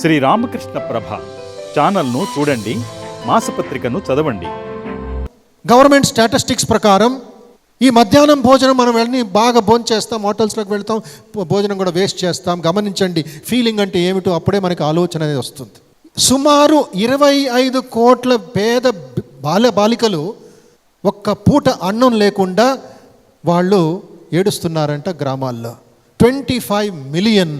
శ్రీ రామకృష్ణ ప్రభ ఛానల్ను చూడండి మాసపత్రికను చదవండి. గవర్నమెంట్ స్టాటిస్టిక్స్ ప్రకారం ఈ మధ్యాహ్నం భోజనం మనం వెళ్ళి బాగా భోజనం చేస్తాం హోటల్స్లోకి వెళ్తాం భోజనం కూడా వేస్ట్ చేస్తాం. గమనించండి ఫీలింగ్ అంటే ఏమిటో అప్పుడే మనకి ఆలోచన అనేది వస్తుంది. సుమారు ఇరవై ఐదు కోట్ల పేద బాల బాలికలు ఒక్క పూట అన్నం లేకుండా వాళ్ళు ఏడుస్తున్నారంట గ్రామాల్లో. Twenty five million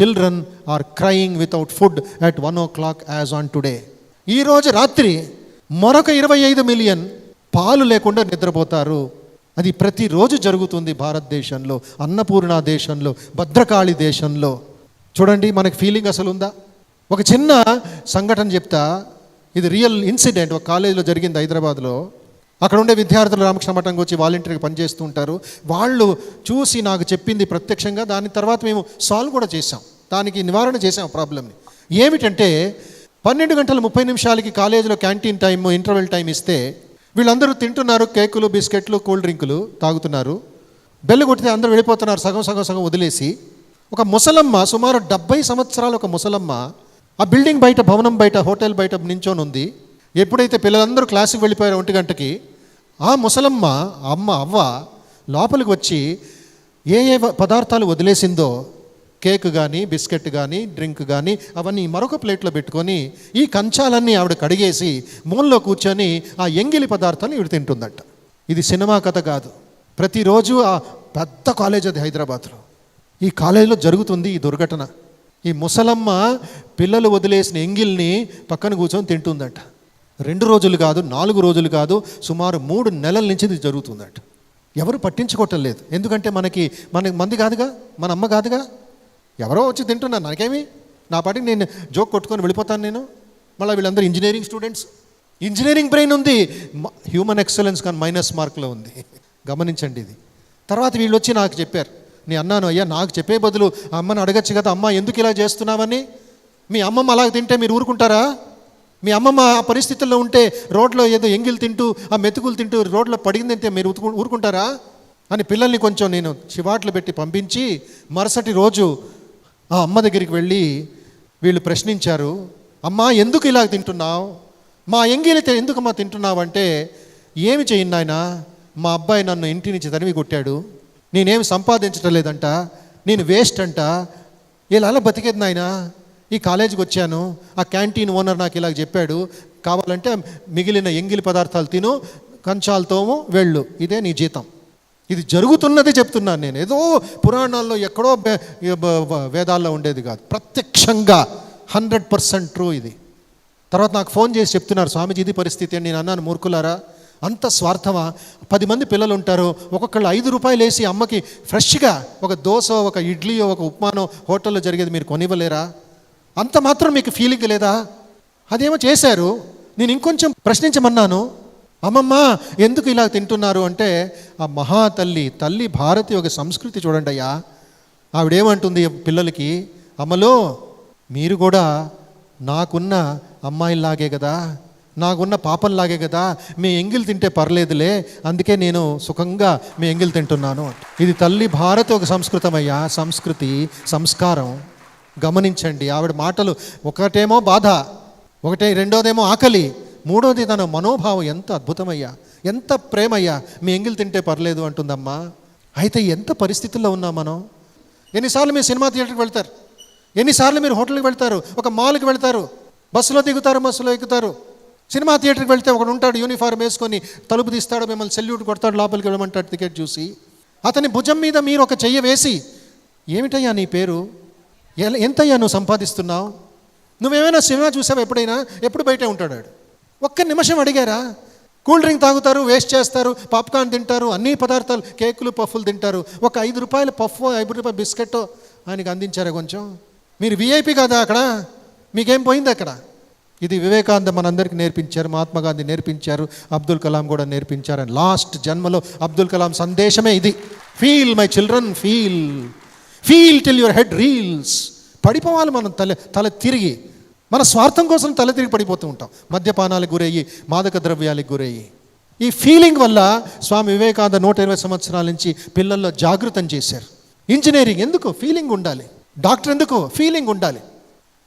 children are crying without food at one o'clock as on today ఈరోజు రాత్రి మరొక ఇరవై ఐదు మిలియన్ పాలు లేకుండా నిద్రపోతారు. అది ప్రతిరోజు జరుగుతుంది భారతదేశంలో అన్నపూర్ణ దేశంలో భద్రకాళి దేశంలో. చూడండి మనకి ఫీలింగ్ అసలు ఉందా? ఒక చిన్న సంఘటన చెప్తా. ఇది రియల్ ఇన్సిడెంట్ ఒక కాలేజీలో జరిగింది హైదరాబాద్లో. అక్కడ ఉండే విద్యార్థులు రామకృష్ణ మఠంకి వచ్చి వాలంటీర్గా పనిచేస్తూ ఉంటారు. వాళ్ళు చూసి నాకు చెప్పింది ప్రత్యక్షంగా దాని తర్వాత మేము సాల్వ్ కూడా చేసాం దానికి నివారణ చేసాం ప్రాబ్లమ్ని. ఏమిటంటే పన్నెండు గంటల ముప్పై నిమిషాలకి కాలేజీలో క్యాంటీన్ టైం ఇంటర్వెల్ టైం ఇస్తే వీళ్ళందరూ తింటున్నారు కేకులు బిస్కెట్లు కూల్ డ్రింకులు తాగుతున్నారు. బెల్లు కొట్టితే అందరూ వెళ్ళిపోతున్నారు సగం సగం సగం వదిలేసి. ఒక ముసలమ్మ సుమారు డెబ్బై సంవత్సరాల ఒక ముసలమ్మ ఆ బిల్డింగ్ బయట భవనం బయట హోటల్ బయట నించొని ఉంది ఎప్పుడైతే పిల్లలందరూ క్లాసుకి వెళ్ళిపోయారు ఒంటి గంటకి ఆ ముసలమ్మ అమ్మ అవ్వ లోపలికి వచ్చి ఏ ఏ పదార్థాలు వదిలేసిందో కేక్ కానీ బిస్కెట్ కానీ డ్రింక్ కానీ అవన్నీ మరొక ప్లేట్లో పెట్టుకొని ఈ కంచాలన్నీ ఆవిడ కడిగేసి మూలలో కూర్చొని ఆ ఎంగిలి పదార్థాలు ఈవిడ తింటుందట. ఇది సినిమా కథ కాదు. ప్రతిరోజు ఆ పెద్ద కాలేజ్ అది హైదరాబాద్లో. ఈ కాలేజీలో జరుగుతుంది ఈ దుర్ఘటన. ఈ ముసలమ్మ పిల్లలు వదిలేసిన ఎంగిల్ని పక్కన కూర్చొని తింటుందట. రెండు రోజులు కాదు నాలుగు రోజులు కాదు సుమారు మూడు నెలల నుంచి ఇది జరుగుతుందట. ఎవరు పట్టించుకోవటం లేదు. ఎందుకంటే మనకి మన మంది కాదుగా? మన అమ్మ కాదుగా? ఎవరో వచ్చి తింటున్నాను నాకేమి? నా పాటికి నేను జోక్ కొట్టుకొని వెళ్ళిపోతాను నేను. మళ్ళీ వీళ్ళందరూ ఇంజనీరింగ్ స్టూడెంట్స్. ఇంజనీరింగ్ బ్రెయిన్ ఉంది. హ్యూమన్ ఎక్సలెన్స్ కానీ మైనస్ మార్క్లో ఉంది. గమనించండి ఇది. తర్వాత వీళ్ళు వచ్చి నాకు చెప్పారు. నేను అన్నాను అయ్యా నాకు చెప్పే బదులు అమ్మని అడగచ్చు కదా అమ్మ ఎందుకు ఇలా చేస్తున్నావని? మీ అమ్మమ్మ అలాగ తింటే మీరు ఊరుకుంటారా? మీ అమ్మమ్మ ఆ పరిస్థితుల్లో ఉంటే రోడ్లో ఏదో ఎంగిల్ తింటూ ఆ మెతుకులు తింటూ రోడ్లో పడిందంటే మీరు ఉతుకు- ఊరుకుంటారా? అని పిల్లల్ని కొంచెం నేను చివాట్లు పెట్టి పంపించి మరుసటి రోజు ఆ అమ్మ దగ్గరికి వెళ్ళి వీళ్ళు ప్రశ్నించారు అమ్మా ఎందుకు ఇలా తింటున్నావు? మా ఎంగిలితే ఎందుకమ్మా తింటున్నావు అంటే ఏమి చేయండి నాయన? మా అబ్బాయి నన్ను ఇంటి నుంచి తనివి కొట్టాడు. నేనేమి సంపాదించడం లేదంట. నేను వేస్ట్ అంట. ఇలా అలా బతికేది నాయనా? ఈ కాలేజీకి వచ్చాను ఆ క్యాంటీన్ ఓనర్ నాకు ఇలాగ చెప్పాడు కావాలంటే మిగిలిన ఎంగిలి పదార్థాలు తిను కంచాలతోము వెళ్ళు ఇదే నీ జీతం. ఇది జరుగుతున్నది చెప్తున్నాను నేను. ఏదో పురాణాల్లో ఎక్కడో బే- వేదాల్లో ఉండేది కాదు. ప్రత్యక్షంగా హండ్రెడ్ పర్సెంట్ ట్రూ ఇది. తర్వాత నాకు ఫోన్ చేసి చెప్తున్నారు స్వామీజీ ఇది పరిస్థితి అని నేను అన్నాను మూర్ఖులారా అంత స్వార్థమా? పది మంది పిల్లలు ఉంటారు ఒక్కొక్కళ్ళు ఐదు రూపాయలు వేసి అమ్మకి ఫ్రెష్గా ఒక దోశ ఒక ఇడ్లీయో ఒక ఉప్మానో హోటల్లో జరిగేది మీరు కొనివ్వలేరా? అంత మాత్రం మీకు ఫీలింగ్ లేదా? అదేమో చేశారు. నేను ఇంకొంచెం ప్రశ్నించమన్నాను. అమ్మమ్మ ఎందుకు ఇలా తింటున్నారు అంటే ఆ మహా తల్లి తల్లి భారతి ఒక సంస్కృతి చూడండి అయ్యా. ఆవిడేమంటుంది పిల్లలకి అమ్మలో మీరు కూడా నాకున్న అమ్మాయిలాగే కదా నాకున్న పాపంలాగే కదా మీ ఎంగిల్ తింటే పర్లేదులే అందుకే నేను సుఖంగా మీ ఎంగిల్ తింటున్నాను. ఇది తల్లి భారతి ఒక సంస్కృతమయ్యా సంస్కృతి సంస్కారం. గమనించండి. ఆవిడ మాటలు ఒకటేమో బాధ ఒకటే రెండోదేమో ఆకలి మూడోది తన మనోభావం ఎంత అద్భుతమయ్యా ఎంత ప్రేమయ్యా మీ ఎంగిల్ తింటే పర్లేదు అంటుందమ్మా. అయితే ఎంత పరిస్థితుల్లో ఉన్నాం మనం? ఎన్నిసార్లు మీరు సినిమా థియేటర్కి వెళ్తారు? ఎన్నిసార్లు మీరు హోటల్కి వెళ్తారు? ఒక మాల్కి వెళ్తారు? బస్సులో దిగుతారు బస్సులో ఎక్కుతారు? సినిమా థియేటర్కి వెళ్తే ఒకడు ఉంటాడు యూనిఫామ్ వేసుకొని తలుపు తీస్తాడు మిమ్మల్ని సెల్యూట్ కొడతాడు లోపలికి వెళ్ళమంటాడు టికెట్ చూసి. అతని భుజం మీద మీరు ఒక చెయ్య వేసి ఏమిటయ్యా నీ పేరు? ఎల- ఎంతయ్యా నువ్వు సంపాదిస్తున్నావు? నువ్వేమైనా సినిమా చూసావు ఎప్పుడైనా? ఎప్పుడు బయటే ఉంటాడు ఒక్క నిమిషం అడిగారా? కూల్ డ్రింక్ తాగుతారు వేస్ట్ చేస్తారు పాప్కార్న్ తింటారు అన్ని పదార్థాలు కేకులు పఫ్ఫులు తింటారు. ఒక ఐదు రూపాయల పఫ్ ఐదు రూపాయల బిస్కెట్ ఆయనకి అందించారా కొంచెం? మీరు విఐపి కదా అక్కడ? మీకేం పోయింది అక్కడ? ఇది వివేకానంద మనందరికీ నేర్పించారు మహాత్మా గాంధీ నేర్పించారు అబ్దుల్ కలాం కూడా నేర్పించారు అండ్ లాస్ట్ జన్మలో అబ్దుల్ కలాం సందేశమే ఇది. Feel my children feel feel till your head reels పడిపోవాలి మనం తల తల తిరిగి. మన స్వార్థం కోసం తల తిరిగి పడిపోతూ ఉంటాం. మద్యపానాలకు గురయ్యి మాదక ద్రవ్యాలకు గురయ్యి. ఈ ఫీలింగ్ వల్ల స్వామి వివేకానంద నూట ఇరవై సంవత్సరాల నుంచి పిల్లల్లో జాగృతం చేశారు. ఇంజనీరింగ్ ఎందుకు? ఫీలింగ్ ఉండాలి. డాక్టర్ ఎందుకు? ఫీలింగ్ ఉండాలి.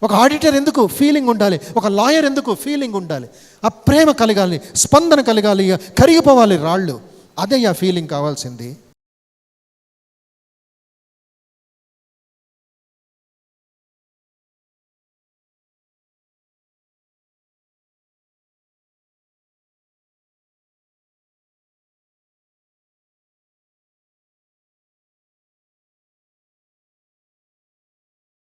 ఒక ఆడిటర్ ఎందుకు? ఫీలింగ్ ఉండాలి. ఒక లాయర్ ఎందుకు? ఫీలింగ్ ఉండాలి. ఆ ప్రేమ కలగాలి స్పందన కలగాలి కరిగిపోవాలి రాళ్ళు. అదే ఆ ఫీలింగ్ కావాల్సింది.